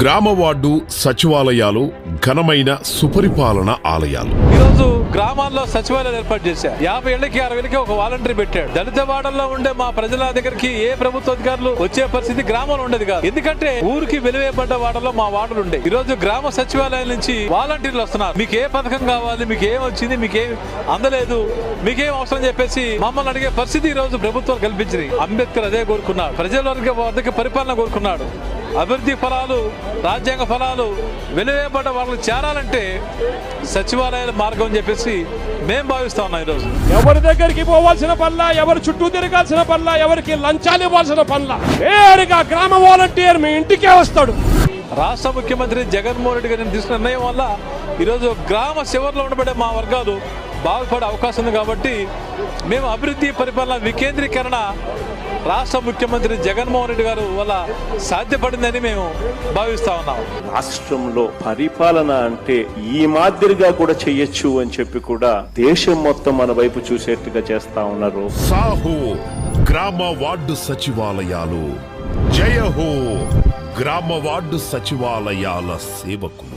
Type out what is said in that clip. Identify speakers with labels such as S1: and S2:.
S1: గ్రామ వార్డు సచివాలయాలు ఘనమైన సుపరిపాలన ఆలయాలు.
S2: ఈరోజు గ్రామాల్లో సచివాలయాలు ఏర్పాటు చేశారు. యాభై ఏళ్ళకి అరవై ఏళ్ళకి ఒక వాలంటీర్ పెట్టాడు. దళిత వాడల్లో ఉండే మా ప్రజల దగ్గరికి ఏ ప్రభుత్వ అధికారులు వచ్చే పరిస్థితి గ్రామంలో ఉండేది కాదు. ఎందుకంటే ఊరికి వెలువేయబడ్డ వాడలో మా వార్డులు ఉండే. ఈ రోజు గ్రామ సచివాలయం నుంచి వాలంటీర్లు వస్తున్నారు. మీకు ఏ పథకం కావాలి మీకు ఏం వచ్చింది మీకేం అందలేదు మీకేం అవసరం చెప్పేసి మమ్మల్ని అడిగే పరిస్థితి ఈ రోజు ప్రభుత్వం కల్పించింది అంబేద్కర్ అదే కోరుకున్నాడు. ప్రజల వర్గ వద్దకు పరిపాలన కోరుకున్నాడు. అభివృద్ధి ఫలాలు రాజ్యాంగ ఫలాలు వెలువేయబడ్డ వాళ్ళకి చేరాలంటే సచివాలయాల మార్గం అని చెప్పేసి మేము భావిస్తా ఉన్నాం ఈరోజు.
S3: ఎవరి దగ్గరికి పోవాల్సిన పనుల ఎవరి చుట్టూ తిరగాల్సిన పనుల ఎవరికి లంచాలు ఇవ్వాల్సిన పనుల? నేరుగా గ్రామ వాలంటీర్ మీ ఇంటికే వస్తాడు.
S2: రాష్ట్ర ముఖ్యమంత్రి జగన్మోహన్ రెడ్డి గారిని తీసుకున్న నిర్ణయం వల్ల ఈరోజు గ్రామ శివర్లో ఉండబడే మా వర్గాలు బాగుపడే అవకాశం ఉంది కాబట్టి మేము అభివృద్ధి పరిపాలన వికేంద్రీకరణ రాష్ట్ర ముఖ్యమంత్రి జగన్మోహన్ రెడ్డి గారు వల్ల సాధ్యపడిందని మేము భావిస్తా ఉన్నాం.
S4: రాష్ట్రంలో పరిపాలన అంటే ఈ మాదిరిగా కూడా చెయ్యొచ్చు అని చెప్పి కూడా దేశం మొత్తం మన వైపు చూసేట్టుగా చేస్తా ఉన్నారు.
S1: సాహో గ్రామ వార్డు సచివాలయాలు. జయ హో గ్రామ వార్డు సచివాలయాల సేవకులు.